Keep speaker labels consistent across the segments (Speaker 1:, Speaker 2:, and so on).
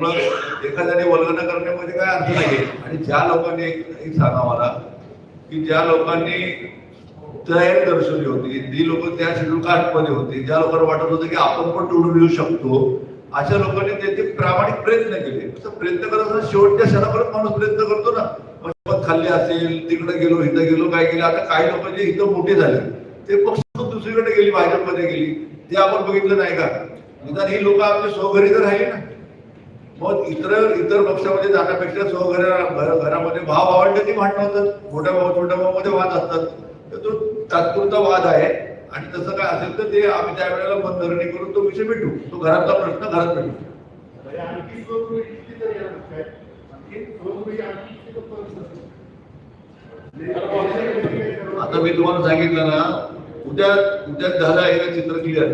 Speaker 1: त्यामुळं एखाद्याने वल्गना करण्यामध्ये काय अर्थ नाही. आणि ज्या लोकांनी एक सांगा मला की ज्या लोकांनी तयारी दर्शवली होती जी लोक त्या शेड्यूल कास्टमध्ये होती. ज्या लोकांना वाटत होतं की आपण पण निवडून येऊ शकतो अशा लोकांनी त्याचे प्रामाणिक प्रयत्न केले. प्रयत्न करत असताना शेवटच्या क्षणापर्यंत माणूस प्रयत्न करतो ना. मग खाल्ले खाल्ली असेल तिकडे गेलो इथं गेलो काय केलं आता काही लोक जे इथं मोठे झाले ते पक्ष दुसरीकडे गेली भाजपमध्ये गेली. ते आपण बघितलं नाही का? निदान ही लोक आपल्या स्वघरी तर राहिली ना. मग इतर इतर पक्षामध्ये जाण्यापेक्षा स्वघरा घर- घरामध्ये भाव भावंडाची भांडणं होतात. मोठ्या भाऊ छोट्या भावामध्ये वाद असतात. तर तो तात्पुरता वाद आहे. आणि तसं काय असेल तर ते आम्ही त्यावेळेला मनधरणी करून तो विषय मिटू. तो घरातला प्रश्न घरात मिटू.
Speaker 2: म्हणजे पद्धत?
Speaker 1: आता मी तुम्हाला सांगितलं ना उद्या उद्या झालं आहे का चित्र क्लिअर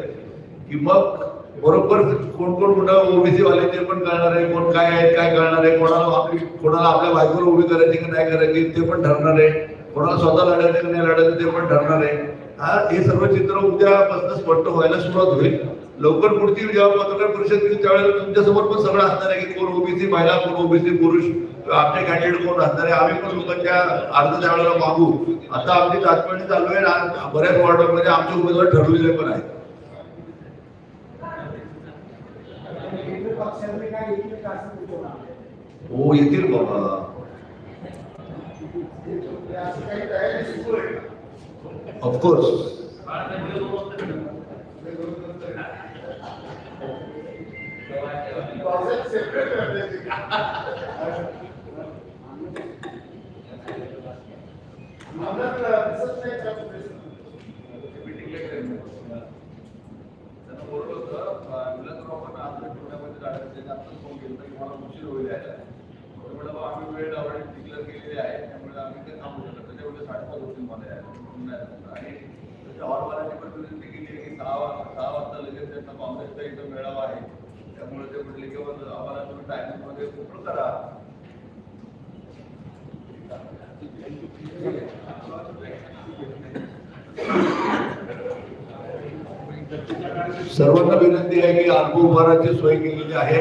Speaker 1: की मग बरोबर कोण कोण कुठं ओबीसी वाले ते पण कळणार आहे कोण काय आहे काय कळणार आहे कोणाला आपली कोणाला आपल्या बायकोला उभी करायची की नाही करायची ते पण ठरणार आहे. कोणाला स्वतः लढायचं की नाही लढायचं ते पण ठरणार आहे. हा हे सर्व चित्र उद्यापासून स्पष्ट व्हायला सुरुवात होईल. लवकर पुढची जेव्हा पत्रकार परिषद घेईल त्यावेळेला तुमच्यासमोर पण सगळं असणार आहे की कोण ओबीसी महिला कोण ओबीसी पुरुष आपले कॅन्डिडेट कोण असणार आहे? आम्ही पण लोकांच्या अर्ज त्यावेळेला मागू. आता आमची चाचपणी चालू आहे आणि बऱ्याच वॉर्डामध्ये म्हणजे आमचे उमेदवार ठरवलेले पण आहेत.
Speaker 3: काय असं तुमचं
Speaker 1: हो येतील बाबा
Speaker 2: असं काही तयारी सुरू आहे का?
Speaker 1: ऑफकोर्स
Speaker 2: पावसाळ्यात separate करण्याची का? आम्हाला दिसत नाही का प्रश्न?
Speaker 1: आम्ही वेळ ऑलरेडी डिक्लेअर केलेली आहे त्यामुळे आम्ही ते थांबू शकतो त्याच्यामुळे साडेपाच होतील यायला आणि त्याच्या हॉलवाल्याची पण विनंती केली की सहा वाजता सहा वाजता लगेच त्यांना काँग्रेसचा इथं मेळावा आहे त्यामुळे ते म्हटले की आम्हाला तुम्ही टायमिंगमध्ये मध्ये करा सर्वांना विनंती आहे की अल्प उपहाराची सोय केलेली आहे.